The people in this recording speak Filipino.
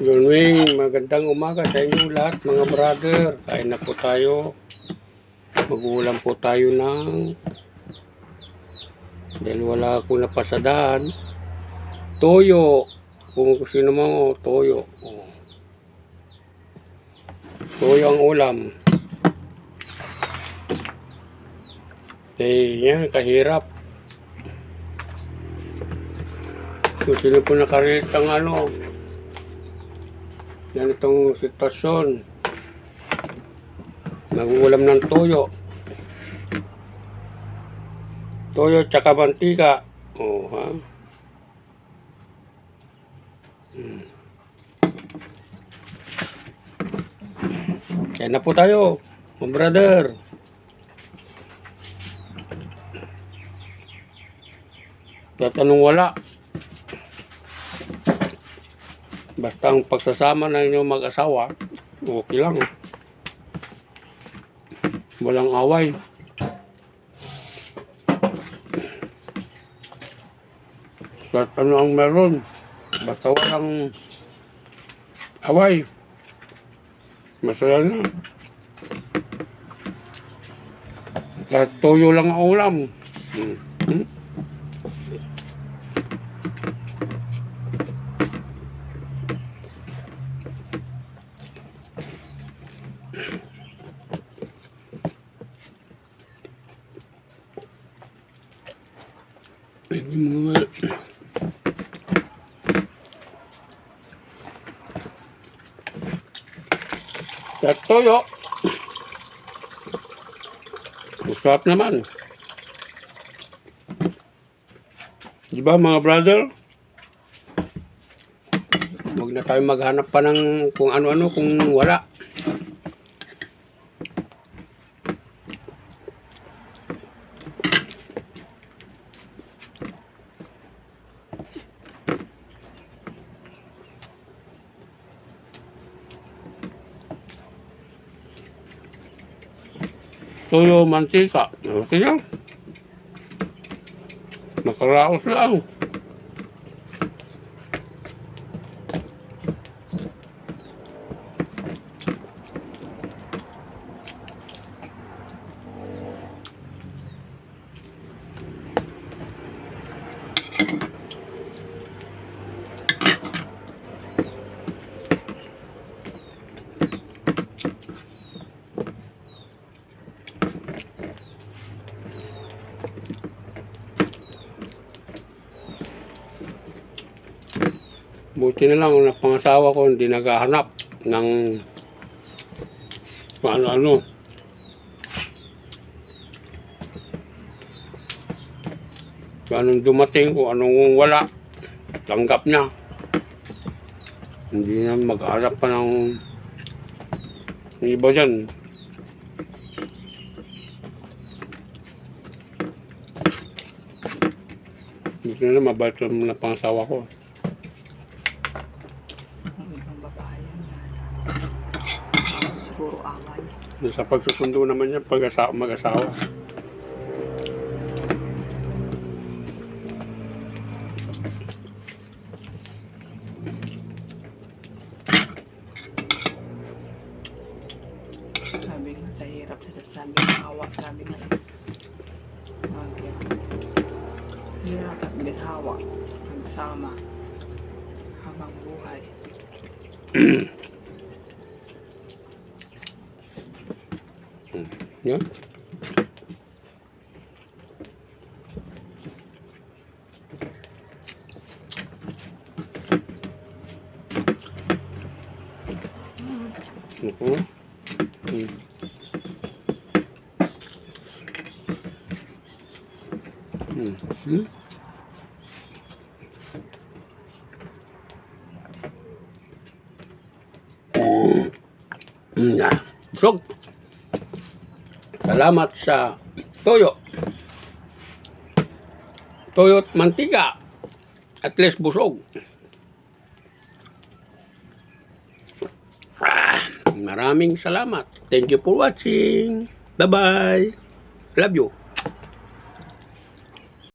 Good morning, magandang umaga sa inyo lahat mga brother. Kain na po tayo. Magulam po tayo ng dahil wala akong napasadaan. Toyo. Kung sino mo, toyo. Oh. Toyo ang ulam. Eh, yan, kahirap. Kung sino po nakarelate ang ano, yan itong sitwasyon. Naguulam ng toyo. Toyo tsaka mantika. Oh, ha? Hmm. Kaya na po tayo, mga brother. At anong wala? Basta ang pagsasama ng inyong mag-asawa, okay lang. Walang away. Kahit ano ang meron, basta walang away. Masaya na. Kahit toyo lang ang ulam. Hmm. Hmm? Mo nga. Sa toyo. Masarap naman. Di mga brother? Huwag na tayo maghanap pa ng kung ano-ano kung wala. Toyo mantika. Okay lang. Nakaraos lang. Buti na lang ang pangasawa ko hindi naghahanap ng ano-ano. Kung anong dumating, kung anong wala, tanggap niya. Hindi na mag-aarap pa ng iba dyan. Buti na lang mabait na pangasawa ko. Ang ibang babae yan. Siguro away. Sa pagsusundo naman niya pag asa- mag-asawa. Sabi nga sa hirap sa sabi ng awa. Sabi nga. Nga. Hirap at ginhawa. Pagsama. Habang buhay. Yan. Ako. Hmm. Hmm. Hmm. Hmm. Yan. Busog. Salamat sa toyo. Toyo at mantika. At least busog. Ah, maraming salamat. Thank you for watching. Bye-bye. Love you.